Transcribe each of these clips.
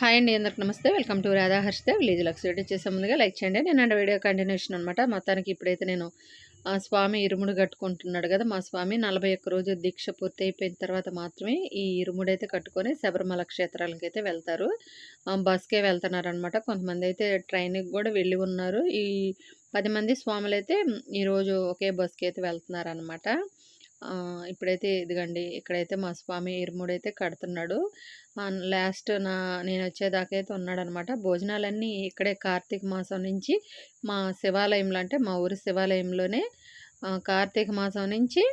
Hi అండి అందరికి నమస్తే. Welcome to Radha Harshita village Lux video చేసే ముందుగా లైక్ చేయండి. నేను వీడియో కంటిన్యూషన్ అనమాట మొత్తానికి ఇప్పుడైతే నేను ఆ స్వామి ఇరుముడు కట్టుకుంటున్నాడు కదా. మా స్వామి నలభై ఒక్క రోజు దీక్ష పూర్తి అయిపోయిన తర్వాత మాత్రమే ఈ ఇరుముడైతే కట్టుకొని శబరిమల క్షేత్రాలకు అయితే వెళ్తారు. బస్కే వెళ్తున్నారనమాట కొంతమంది అయితే ట్రైన్కి కూడా వెళ్ళి ఉన్నారు. ఈ పది మంది స్వాములు అయితే ఈరోజు ఒకే బస్కి అయితే వెళ్తున్నారనమాట ఇప్పుడైతే ఇదిగండి ఇక్కడైతే మా స్వామి ఇరుముడైతే కడుతున్నాడు. లాస్ట్ నా నేను వచ్చేదాకా అయితే ఉన్నాడనమాట. భోజనాలన్నీ ఇక్కడే కార్తీక మాసం నుంచి మా శివాలయంలో అంటే మా ఊరి శివాలయంలోనే కార్తీక మాసం నుంచి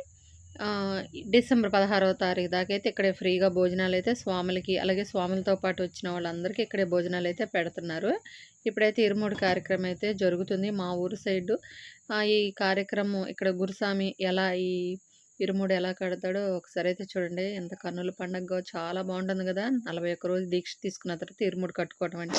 డిసెంబర్ పదహారవ తారీఖు దాకా అయితే ఇక్కడే ఫ్రీగా భోజనాలు అయితే స్వాములకి అలాగే స్వాములతో పాటు వచ్చిన వాళ్ళందరికీ ఇక్కడే భోజనాలు అయితే పెడుతున్నారు. ఇప్పుడైతే ఇరుమూడు కార్యక్రమం అయితే జరుగుతుంది మా ఊరు సైడు. ఈ కార్యక్రమం ఇక్కడ గురుస్వామి ఎలా ఈ ఇరుముడు ఎలా కడతాడో ఒకసారి అయితే చూడండి. ఎంత కన్నుల పండగ చాలా బాగుంటుంది కదా. నలభై ఒక్క రోజు దీక్ష తీసుకున్న తర్వాత ఇరుముడు కట్టుకోవడం అంటే.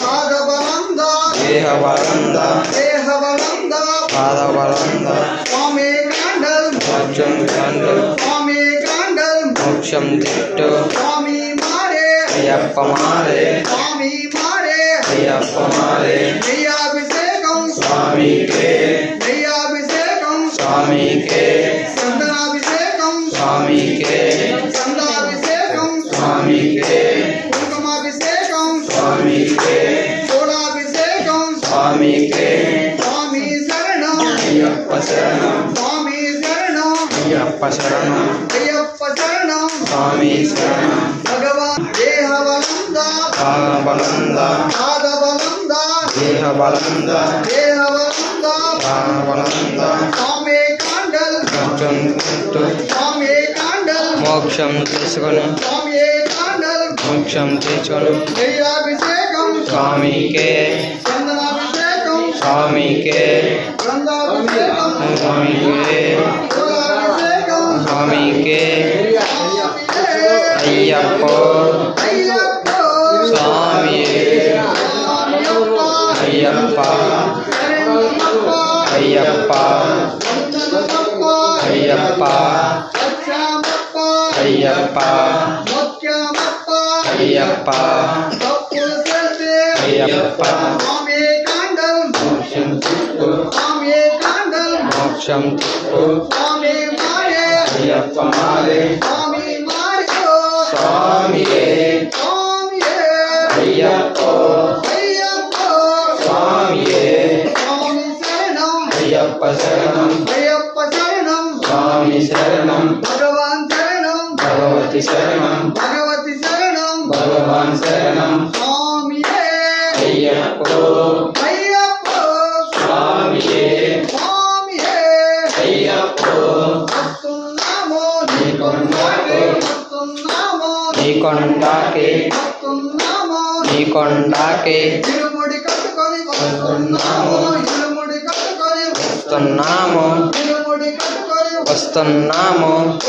మోక్షం తిట్టు. స్వామి మారే. అయ్యప్ప మారే. స్వామి మారే. అయ్యప్ప మారే. నెయ్యాభిషేకం. స్వామికే. నెయ్యాభిషేకం. స్వామికే. చందనాభిషేకం స్వామికే. చందాభిషేకం స్వామికే. కుంకుమాభిషేకం స్వామికే. చూడాభిషేకం స్వామికే. స్వామి శరణం. అయ్యప్ప శరణం. స్వామి శరణం. అయ్యప్ప శరణం. అయ్యప్ప శరణం. స్వామి శరణం. భగవాన్ దేహబలంద. పాదబలంద పాదబలంద. దేహబలంద. దేహబలంద. పాదబలంద స్వామి కాండల్ మోక్షం తిట్టు స్వామి కాండల్ మోక్షం తీసుకొని స్వామి కాండల్ మోక్షం తీసుకొని నెయ్యాభిషేకం స్వామికే చందనాభిషేకం స్వామికే గంధాభిషేకం స్వామికే పూలాభిషేకం స్వామికే అయ్యప్ప అయ్యప్ప స్వామియే స్వామియప్ప అయ్యప్ప శరణమప్ప అయ్యప్ప వందనమప్ప అయ్యప్ప. అయ్యప్ప. అయ్యప్ప. అయ్యప్ప. మోక్షం తిప్పు స్వామి మోక్షం తిప్పు స్వామి అయ్యప్ప మారే స్వామి స్వామియే. అయ్యప్ప. అయ్యప్ప స్వామియే. స్వామి అయ్యప్ప శరణం. అయ్యప్ప శరణం. భగవాన్ శరణం. భగవతి శరణం. భగవతి శరణం. భగవాన్ శరణం. స్వామియే. అయ్యప్ప. అయ్యప్ప. స్వామియే. స్వామియే. అయ్యప్ప. వస్తున్నామో. నీ కొండకే. వస్తున్నామో. నీ కొండకే. వస్తున్నామో. నీ కొండకే. ఇరుముడి కట్టుకొని వస్తున్నాము. ఇరుముడి కట్టుకొని వస్తున్నాము. ఇరుముడి కట్టుకొని వస్తున్నాము.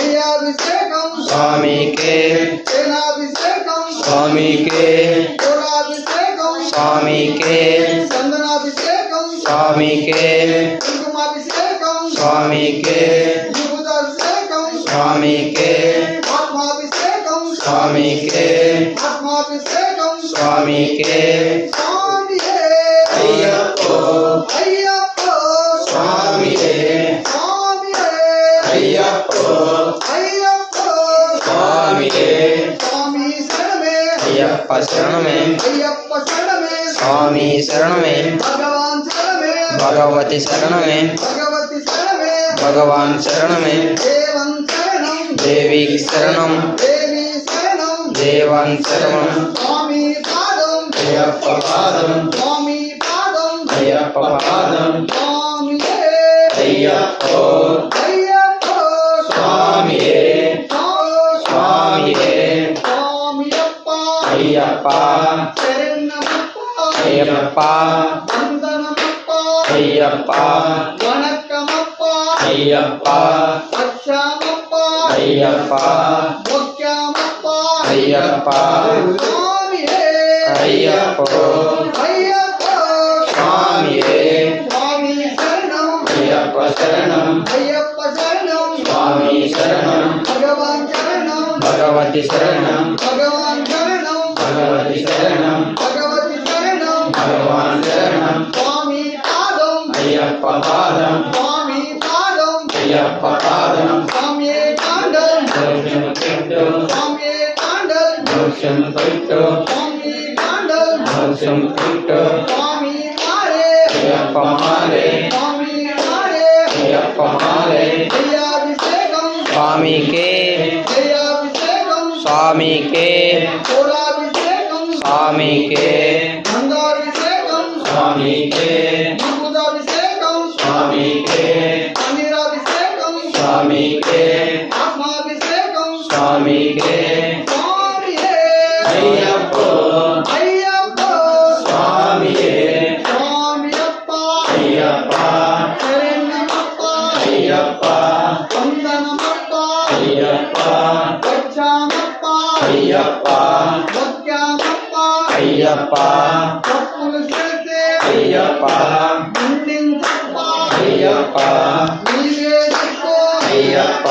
స్వామికే. స్వామికే. స్వామికే. స్వామికే. స్వామికే. స్వామికే. స్వామికే. స్వామికే. అయ్యప్ప. అయ్యప్ప. అయ్యప్ప శరణమే. అయ్యప్ప శరణమే. స్వామి శరణమే. భగవాన్ శరణమే. భగవతి శరణమే. భగవతి శరణమే. భగవాన్ శరణమే. దేవం శరణం. దేవి శరణం. దేవి శరణం. దేవాన్ శరణం. స్వామి పాదం. అయ్యప్ప పాదం. స్వామి పాదం. అయ్యప్ప పాదం. స్వామియే అయ్యప్ప. అయ్యప్ప. స్వామియే స్వామియే స్వామియప్ప అయ్యప్ప. అయ్యప్ప. అయ్యప్ప. అయ్యప్ప. అయ్యప్ప. అయ్యప్ప. అయ్యప్ప. స్వామియే. స్వామి శరణం. అయ్యప్ప శరణం. అయ్యప్ప శరణం. స్వామి శరణం. భగవాన్ శరణం భగవతి శరణం భగవాన్ శరణం భగవతి శరణం భగవాన్ భగవాన్ శరణం స్వామి పాదం అయ్యప్ప పాదం స్వామి పాదం అయ్యప్ప పాదం స్వామి కాండం దోషం పెట్టు స్వామి కాండం దోషం పెట్టు స్వామి కాండం దోషం పెట్టు స్వామి మారే అయ్యప్ప మాలే స్వామి మారే అయ్యప్ప మాలే జయాభిషేకం స్వామికే జయాభిషేకం స్వామికే పూలాభిషేకం స్వామికే గంగాభిషేకం స్వామికే విభూతాభిషేకం స్వామికే పన్నీరాభిషేకం స్వామికే ఆత్మాభిషేకం స్వామికే స్వామియే అయ్యప్ప అయ్యప్ప స్వామియే స్వామియప్ప అయ్యప్ప శరణమప్ప అయ్యప్ప వందనమప్ప అయ్యప్ప వచ్చామప్ప అయ్యప్ప వచ్చామప్ప అయ్యప్ప తప్పులు చేస్తే అయ్యప్ప నిందించప్ప అయ్యప్ప నీవే దిక్కు అయ్యప్ప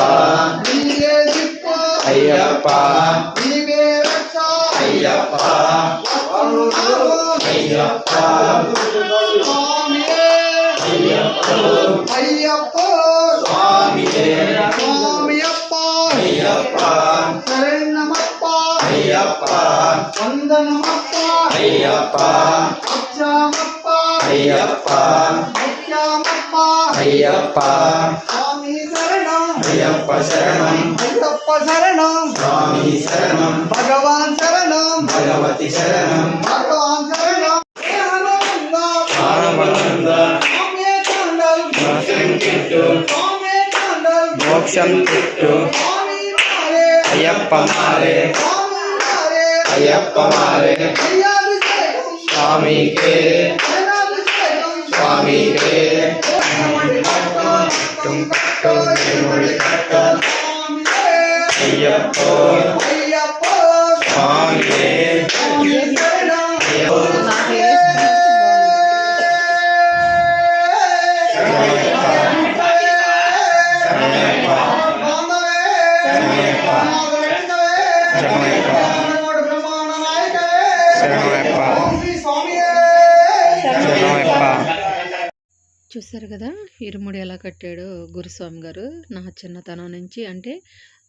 నీవే దిక్కు అయ్యప్ప నీవే రక్ష అయ్యప్ప అయ్యప్ప స్వామియే అయ్యప్ప వందనమప్ప అయ్యప్ప వచ్చామప్ప అయ్యప్ప వచ్చామప్ప అయ్యప్ప స్వామి శరణం అయ్యప్ప శరణం అయ్యప్ప శరణం స్వామి శరణం భగవాన్ శరణం భగవతి శరణం భగవాన్ శరణం ఆనంద ఆనంద స్వామి కాండల్ మోక్షం చుట్టూ స్వామి కాండల్ మోక్షం చుట్టూ స్వామి మారే అయ్యప్ప మాలే స్వామి చూసారు కదా! ఇరుముడి ఎలా కట్టాడు గురుస్వామి గారు. నా చిన్నతనం నుంచి అంటే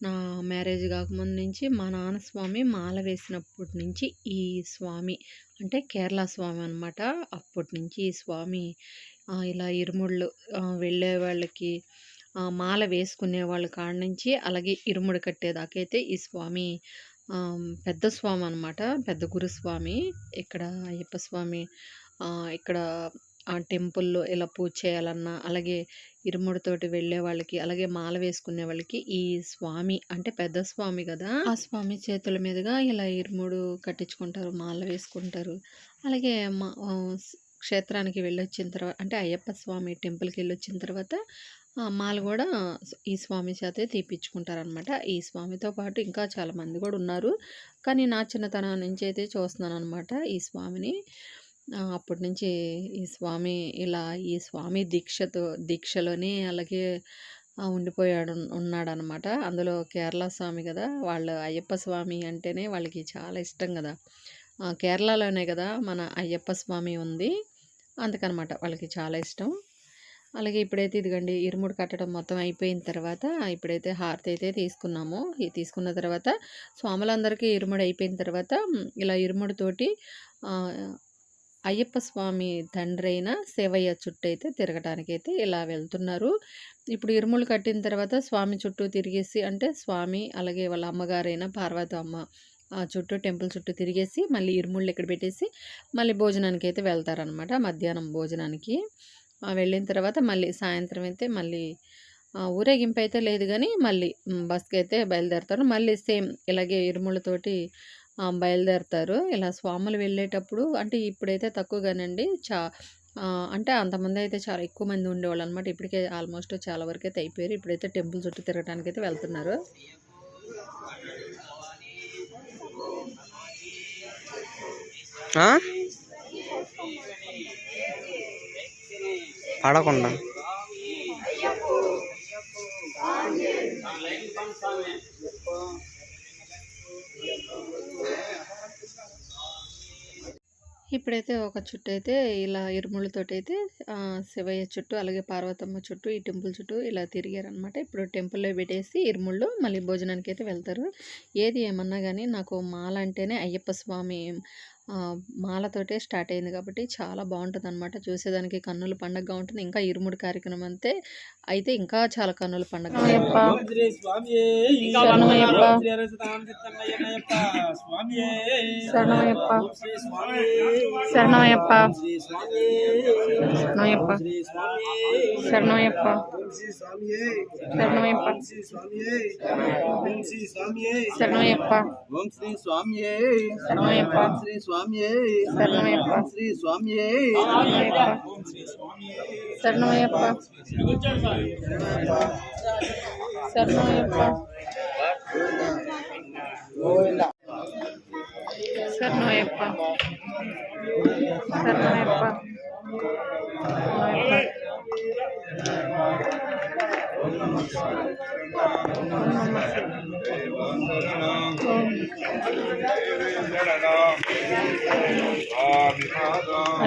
నా మ్యారేజ్ కాకముందు నుంచి మా నాన్న స్వామి మాల వేసినప్పటి నుంచి ఈ స్వామి అంటే కేరళ స్వామి అనమాట అప్పటి నుంచి ఈ స్వామి ఇలా ఇరుముళ్ళు వెళ్ళే వాళ్ళకి మాల వేసుకునే వాళ్ళ కాడ నుంచి అలాగే ఇరుముడి కట్టేదాకైతే ఈ స్వామి పెద్ద స్వామి అనమాట పెద్ద గురుస్వామి. ఇక్కడ అయ్యప్ప స్వామి ఇక్కడ ఆ టెంపుల్లో ఇలా పూజ చేయాలన్నా అలాగే ఇరుముడితోటి వెళ్ళే వాళ్ళకి అలాగే మాల వేసుకునే వాళ్ళకి ఈ స్వామి అంటే పెద్ద స్వామి కదా! ఆ స్వామి చేతుల మీదుగా ఇలా ఇరుముడు కట్టించుకుంటారు మాల వేసుకుంటారు. అలాగే మా క్షేత్రానికి వెళ్ళొచ్చిన తర్వాత అంటే అయ్యప్ప స్వామి టెంపుల్కి వెళ్ళొచ్చిన తర్వాత మాలు కూడా ఈ స్వామి చేతే తీపిచ్చుకుంటారనమాట. ఈ స్వామితో పాటు ఇంకా చాలామంది కూడా ఉన్నారు. కానీ నా చిన్నతనం నుంచి అయితే చూస్తున్నాను అనమాట ఈ స్వామిని. అప్పటి నుంచి ఈ స్వామి ఇలా ఈ స్వామి దీక్షతో దీక్షలోనే అలాగే ఉండిపోయాడు ఉండిపోయాడు ఉన్నాడనమాట అందులో కేరళ స్వామి కదా! వాళ్ళు అయ్యప్ప స్వామి అంటేనే వాళ్ళకి చాలా ఇష్టం కదా! కేరళలోనే కదా మన అయ్యప్ప స్వామి ఉంది. అందుకనమాట వాళ్ళకి చాలా ఇష్టం. అలాగే ఇప్పుడైతే ఇదిగండి ఇరుముడు కట్టడం మొత్తం అయిపోయిన తర్వాత ఇప్పుడైతే హారతి అయితే తీసుకున్నాము. తీసుకున్న తర్వాత స్వాములందరికీ ఇరుముడు అయిపోయిన తర్వాత ఇలా ఇరుముడితోటి అయ్యప్ప స్వామి తండ్రి అయిన శివయ్య చుట్టూ అయితే తిరగటానికైతే ఇలా వెళ్తున్నారు. ఇప్పుడు ఇరుములు కట్టిన తర్వాత స్వామి చుట్టూ తిరిగేసి అంటే స్వామి అలాగే వాళ్ళ అమ్మగారైన పార్వతి అమ్మ ఆ చుట్టూ టెంపుల్ చుట్టూ తిరిగేసి మళ్ళీ ఇరుముళ్ళు ఇక్కడ పెట్టేసి మళ్ళీ భోజనానికి అయితే వెళ్తారనమాట మధ్యాహ్నం భోజనానికి. వెళ్ళిన తర్వాత మళ్ళీ సాయంత్రం అయితే మళ్ళీ ఊరేగింపు అయితే లేదు కానీ మళ్ళీ బస్కి అయితే బయలుదేరుతారు. మళ్ళీ సేమ్ ఇలాగే ఇరుములతోటి బయలుదేరుతారు. ఇలా స్వాములు వెళ్ళేటప్పుడు అంటే ఇప్పుడైతే తక్కువగానండి. చా అంటే అంతమంది అయితే చాలా ఎక్కువ మంది ఉండేవాళ్ళు అనమాట ఇప్పటికే ఆల్మోస్ట్ చాలా వరకు అయితే అయిపోయారు. ఇప్పుడైతే టెంపుల్ చుట్టూ తిరగడానికి అయితే వెళ్తున్నారు. పడకుండా. ఇప్పుడైతే ఒక చుట్టూ అయితే ఇలా ఇరుముళ్ళతోటి అయితే శివయ్య చుట్టూ అలాగే పార్వతమ్మ చుట్టూ ఈ టెంపుల్ చుట్టూ ఇలా తిరిగారనమాట ఇప్పుడు టెంపుల్లో పెట్టేసి ఇరుముళ్ళు మళ్ళీ భోజనానికి అయితే వెళ్తారు. ఏది ఏమన్నా కానీ నాకు మాల అంటేనే అయ్యప్ప స్వామి మాలతోటే స్టార్ట్ అయింది కాబట్టి చాలా బాగుంటుంది అనమాట చూసేదానికి కన్నుల పండగగా ఉంటుంది. ఇంకా ఇరుముడి కార్యక్రమం అంతే. అయితే ఇంకా చాలా కన్నుల పండగ శరణమయ్యప్ప. శరణమయ్యప్ప. శరణమయ్యప్ప. శరణమయ్యప్ప. శరణమయ్యప్ప. స్వామియే. శరణమయ్యప్ప. శ్రీ స్వామియే. శరణమయ్యప్ప. శరణమయ్యప్ప. శరణమయ్యప్ప. శరణమయ్యప్ప. శరణమయ్యప్ప.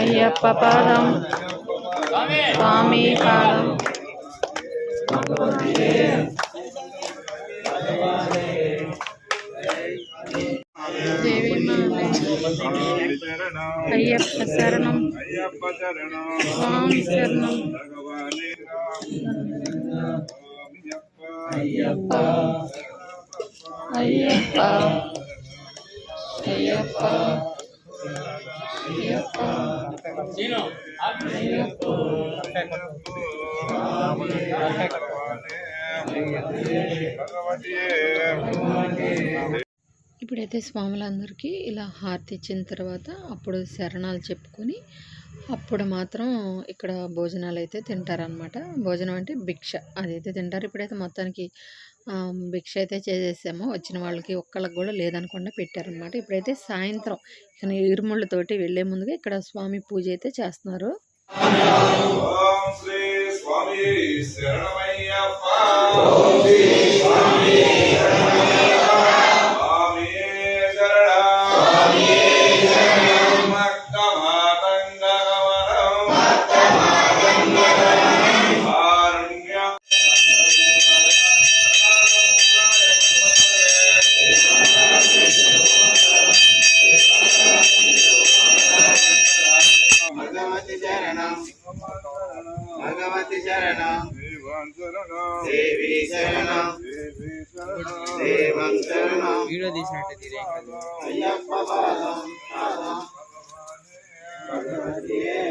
అయ్యప్ప పాదం స్వామి పాదం. అయ్యప్ప శరణం. స్వామి శరణం. అయ్యప్ప అయ్యప్ప అయ్యప్ప. అయ్యప్ప. అయ్యప్ప. ఇప్పుడైతే స్వాములందరికీ ఇలా హారతి ఇచ్చిన తర్వాత అప్పుడు శరణాలు చెప్పుకొని అప్పుడు మాత్రం ఇక్కడ భోజనాలు అయితే తింటారనమాట భోజనం అంటే భిక్ష. అదైతే తింటారు. ఇప్పుడైతే మొత్తానికి భిక్ష అయితే చేసేసాము. వచ్చిన వాళ్ళకి ఒక్కళ్ళకి కూడా లేదనకుండా పెట్టారనమాట. ఇప్పుడైతే సాయంత్రం ఇక ఇరుముళ్ళతోటి వెళ్ళే ముందుగా ఇక్కడ స్వామి పూజ అయితే చేస్తున్నారు. స్వామి భగవతి శరణం. దేవం శరణం. దేవి శరణం. దేవి శరణం. దేవం శరణం. వీడియో తీసినట్టు అయ్యప్ప పాదం పాదం. భగవతియే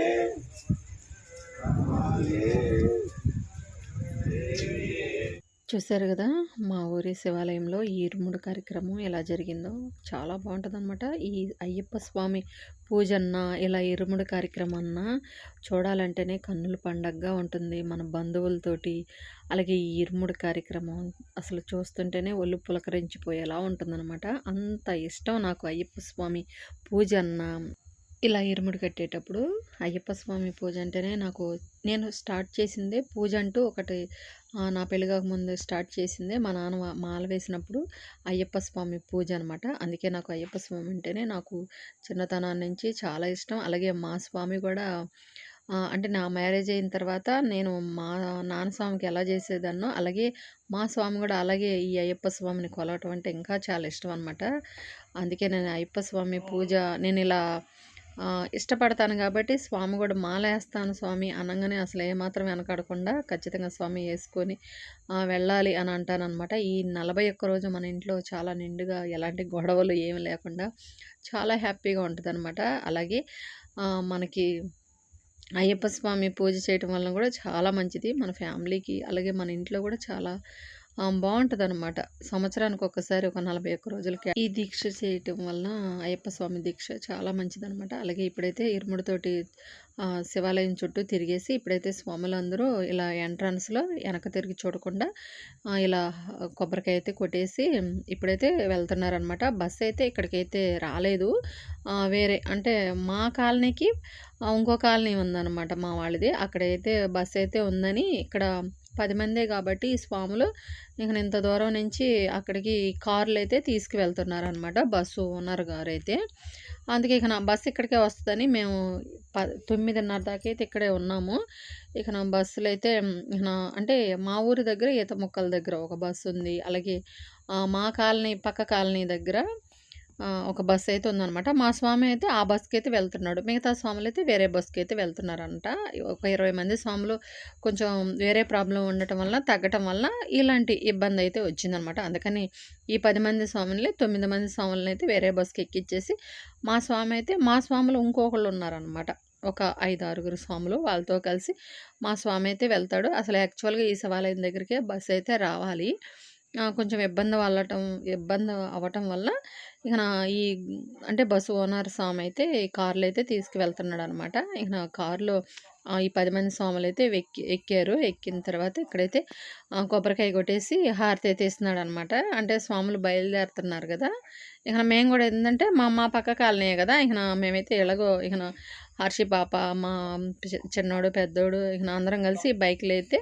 చూశారు కదా! మా ఊరి శివాలయంలో ఈ ఇరుముడు కార్యక్రమం ఎలా జరిగిందో చాలా బాగుంటుంది అనమాట ఈ అయ్యప్ప స్వామి పూజ అన్నా ఇలా ఇరుముడు కార్యక్రమం అన్నా చూడాలంటేనే కన్నుల పండగగా ఉంటుంది మన బంధువులతోటి. అలాగే ఈ ఇరుముడు కార్యక్రమం అసలు చూస్తుంటేనే ఒళ్ళు పులకరించిపోయేలా ఉంటుందన్నమాట. అంత ఇష్టం నాకు అయ్యప్ప స్వామి పూజ అన్నా ఇలా ఇరుముడు కట్టేటప్పుడు. అయ్యప్ప స్వామి పూజ అంటేనే నాకు నేను స్టార్ట్ చేసిందే పూజ అంటూ ఒకటి నా పెళ్ళి కాకముందు స్టార్ట్ చేసిందే మా నాన్న మాల వేసినప్పుడు అయ్యప్ప స్వామి పూజ అనమాట అందుకే నాకు అయ్యప్ప స్వామి అంటేనే నాకు చిన్నతనం నుంచి చాలా ఇష్టం. అలాగే మా స్వామి కూడా అంటే నా మ్యారేజ్ అయిన తర్వాత నేను మా నాన్న స్వామికి ఎలా చేసేదాన్నో అలాగే మా స్వామి కూడా అలాగే ఈ అయ్యప్ప స్వామిని కొలవటం అంటే ఇంకా చాలా ఇష్టం అనమాట అందుకే నేను అయ్యప్ప స్వామి పూజ నేను ఇలా ఇష్టపడతాను కాబట్టి స్వామి కూడా మాల వేస్తాను స్వామి అనగానే అసలు ఏమాత్రం వెనకాడకుండా ఖచ్చితంగా స్వామి వేసుకొని వెళ్ళాలి అని అంటానమాట ఈ నలభై ఒక్క రోజు మన ఇంట్లో చాలా నిండుగా ఎలాంటి గొడవలు ఏమి లేకుండా చాలా హ్యాపీగా ఉంటుందన్నమాట. అలాగే మనకి అయ్యప్ప స్వామి పూజ చేయటం వలన కూడా చాలా మంచిది. మన ఫ్యామిలీకి అలాగే మన ఇంట్లో కూడా చాలా బాగుంటుంది అనమాట సంవత్సరానికి ఒక్కసారి ఒక నలభై ఒక్క రోజులకి. ఈ దీక్ష చేయటం వలన అయ్యప్ప స్వామి దీక్ష చాలా మంచిది అనమాట అలాగే ఇప్పుడైతే ఇరుముడితోటి శివాలయం చుట్టూ తిరిగేసి ఇప్పుడైతే స్వాములందరూ ఇలా ఎంట్రన్స్లో వెనక తిరిగి చూడకుండా ఇలా కొబ్బరికాయ అయితే కొట్టేసి ఇప్పుడైతే వెళ్తున్నారనమాట బస్సు అయితే ఇక్కడికైతే రాలేదు. వేరే అంటే మా కాలనీకి ఇంకో కాలనీ ఉందన్నమాట మా వాళ్ళది. అక్కడైతే బస్సు అయితే ఉందని ఇక్కడ పది మందే కాబట్టి ఈ స్వాములు ఇక ఇంత దూరం నుంచి అక్కడికి కార్లు అయితే తీసుకువెళ్తున్నారనమాట బస్సు ఓనర్ గారు అయితే అందుకే ఇక నా బస్సు ఇక్కడికే వస్తుందని మేము ప తొమ్మిదిన్నర దాకా అయితే ఇక్కడే ఉన్నాము. ఇక నా బస్సులు అయితే ఇక నా అంటే మా ఊరి దగ్గర ఈత మొక్కల దగ్గర ఒక బస్సు ఉంది అలాగే మా కాలనీ పక్క కాలనీ దగ్గర ఒక బస్సు అయితే ఉందన్నమాట మా స్వామి అయితే ఆ బస్కి అయితే వెళ్తున్నాడు. మిగతా స్వాములు అయితే వేరే బస్కి అయితే వెళ్తున్నారంట. ఒక ఇరవై మంది స్వాములు కొంచెం వేరే ప్రాబ్లం ఉండటం వల్ల తగ్గటం వల్ల ఇలాంటి ఇబ్బంది అయితే వచ్చిందనమాట. అందుకని ఈ పది మంది స్వాములని తొమ్మిది మంది స్వాములని అయితే వేరే బస్కి ఎక్కిచ్చేసి మా స్వామి అయితే మా స్వాములు ఇంకొకళ్ళు ఉన్నారనమాట. ఒక ఐదు ఆరుగురు స్వాములు వాళ్ళతో కలిసి మా స్వామి అయితే వెళ్తాడు. అసలు యాక్చువల్గా ఈ శివాలయం దగ్గరికే బస్సు అయితే రావాలి కొంచెం ఇబ్బంది వాళ్ళటం ఇబ్బంది అవ్వటం వల్ల ఇక నా ఈ అంటే బస్సు ఓనర్ స్వామి అయితే ఈ కార్లో అయితే తీసుకువెళ్తున్నాడు అనమాట ఇక నా కారులో ఈ పది మంది స్వాములు అయితే ఎక్కి ఎక్కారు. ఎక్కిన తర్వాత ఇక్కడైతే కొబ్బరికాయ కొట్టేసి హారతి అయితే ఇస్తున్నాడు అనమాట అంటే స్వాములు బయలుదేరుతున్నారు కదా. ఇక మేము కూడా ఏంటంటే మా మా పక్క కాలనీ కదా. ఇక మేమైతే ఎలాగో ఇక హర్షి పాప మా చి- చిన్నోడు పెద్దోడు ఇక అందరం కలిసి బైక్లో అయితే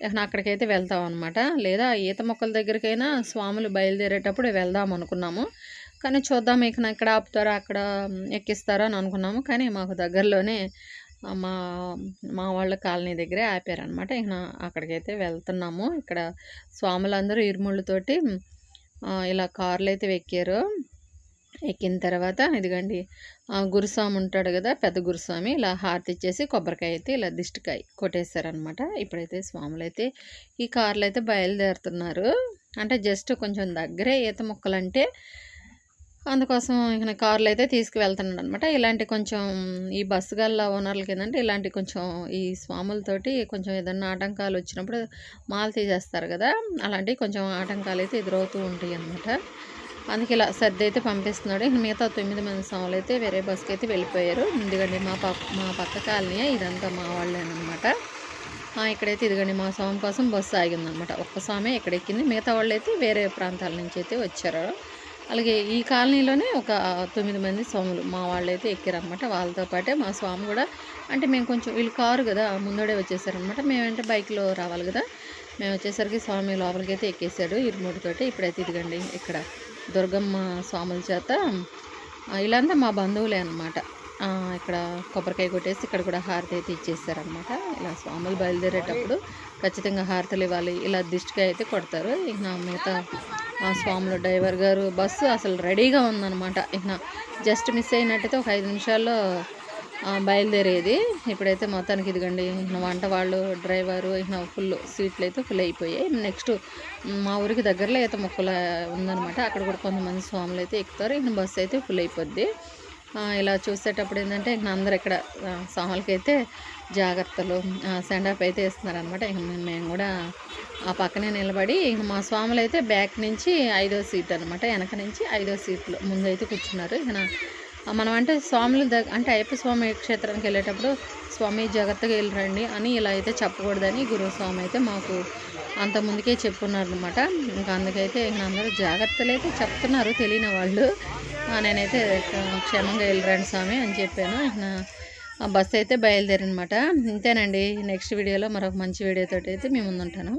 ఇక అక్కడికైతే వెళ్తాం అనమాట లేదా ఈత మొక్కల దగ్గరికైనా స్వాములు బయలుదేరేటప్పుడు వెళ్దాం అనుకున్నాము కానీ చూద్దాం ఇక ఇక్కడ ఆపుతారో అక్కడ ఎక్కిస్తారో అని అనుకున్నాము. కానీ మాకు దగ్గరలోనే మా మా వాళ్ళ కాలనీ దగ్గరే ఆపారనమాట ఇక అక్కడికైతే వెళ్తున్నాము. ఇక్కడ స్వాములందరూ ఇరుముళ్ళతోటి ఇలా కార్లు అయితే ఎక్కారు. ఎక్కిన తర్వాత ఇదిగండి గురుస్వామి ఉంటాడు కదా పెద్ద గురుస్వామి ఇలా హారతి ఇచ్చేసి కొబ్బరికాయ అయితే ఇలా దిష్టికాయ కొట్టేశారనమాట ఇప్పుడైతే స్వాములు అయితే ఈ కార్లు అయితే బయలుదేరుతున్నారు. అంటే జస్ట్ కొంచెం దగ్గరే ఈత మొక్కలంటే అందుకోసం ఇక కార్లు అయితే తీసుకువెళ్తున్నాడు అనమాట ఇలాంటి కొంచెం ఈ బస్సు గల్ల ఓనర్లకి ఏంటంటే ఇలాంటి కొంచెం ఈ స్వాములతోటి కొంచెం ఏదన్నా ఆటంకాలు వచ్చినప్పుడు మాలు తీసేస్తారు కదా అలాంటివి కొంచెం ఆటంకాలు అయితే ఎదురవుతూ ఉంటాయి అనమాట అందుకే ఇలా సర్ది అయితే పంపిస్తున్నాడు. ఇక మిగతా తొమ్మిది మంది స్వాములు అయితే వేరే బస్కి అయితే వెళ్ళిపోయారు. ఎందుకంటే మా పక్క మా పక్క కాలనీ ఇదంతా మా వాళ్ళేనమాట ఇక్కడైతే ఇదిగండి మా స్వామి కోసం బస్సు ఆగిందనమాట ఒక్క స్వామి ఇక్కడ ఎక్కింది మిగతా వాళ్ళు అయితే వేరే ప్రాంతాల నుంచి అయితే వచ్చారు. అలాగే ఈ కాలనీలోనే ఒక తొమ్మిది మంది స్వాములు మా వాళ్ళు అయితే ఎక్కారనమాట వాళ్ళతో పాటే మా స్వామి కూడా అంటే మేము కొంచెం వీళ్ళు కారు కదా ముందడే వచ్చేసారనమాట మేమంటే బైక్లో రావాలి కదా. మేము వచ్చేసరికి స్వామి లోపలికి అయితే ఎక్కేసాడు ఇరుముడితోటి. ఇప్పుడైతే ఇదిగండి ఇక్కడ దుర్గమ్మ స్వాముల చేత ఇలాంతా మా బంధువులే అనమాట ఇక్కడ కొబ్బరికాయ కొట్టేసి ఇక్కడ కూడా హారతి అయితే ఇచ్చేసారనమాట ఇలా స్వాములు బయలుదేరేటప్పుడు ఖచ్చితంగా హారతలు ఇవ్వాలి. ఇలా దిష్టికాయ అయితే కొడతారు. ఇంకా నా మిగతా ఆ స్వాములు డ్రైవర్ గారు బస్సు అసలు రెడీగా ఉందన్నమాట. ఇక జస్ట్ మిస్ అయినట్టయితే ఒక ఐదు నిమిషాల్లో బయలుదేరేది. ఇప్పుడైతే మొత్తానికి ఇదిగండి వంట వాళ్ళు డ్రైవరు ఇక ఫుల్ సీట్లు అయితే ఫుల్ అయిపోయాయి. నెక్స్ట్ మా ఊరికి దగ్గరలో అయితే మొక్కల ఉందన్నమాట. అక్కడ కూడా కొంతమంది స్వాములు అయితే ఎక్కుతారు. ఇక బస్సు అయితే ఫుల్ అయిపోద్ది. ఇలా చూసేటప్పుడు ఏంటంటే ఇక అందరు ఇక్కడ ఆ, జాగ్రత్తలు సెండాప్ అయితే ఇస్తున్నారనమాట ఇక మేము- కూడా ఆ పక్కనే నిలబడి ఇంక మా స్వాములు అయితే బ్యాక్ నుంచి ఐదో సీట్ అనమాట వెనక నుంచి ఐదో సీట్లో ముందైతే కూర్చున్నారు. ఇక మనం అంటే స్వాములు దగ్గర అంటే అయ్యప్ప స్వామి క్షేత్రానికి వెళ్ళేటప్పుడు స్వామి జాగ్రత్తగా వెళ్ళరండి అని ఇలా అయితే చెప్పకూడదని గురువు స్వామి అయితే మాకు అంత ముందుకే చెప్పున్నారు అనమాట ఇంకా అందుకైతే ఇక అందరూ జాగ్రత్తలు అయితే చెప్తున్నారు తెలియని వాళ్ళు. నేనైతే క్షేమంగా వెళ్ళరండి స్వామి అని చెప్పాను. ఆ బస్సు అయితే బయలుదేరనమాట ఇంతేనండి. నెక్స్ట్ వీడియోలో మరొక మంచి వీడియోతో అయితే మేము ముందుంటాను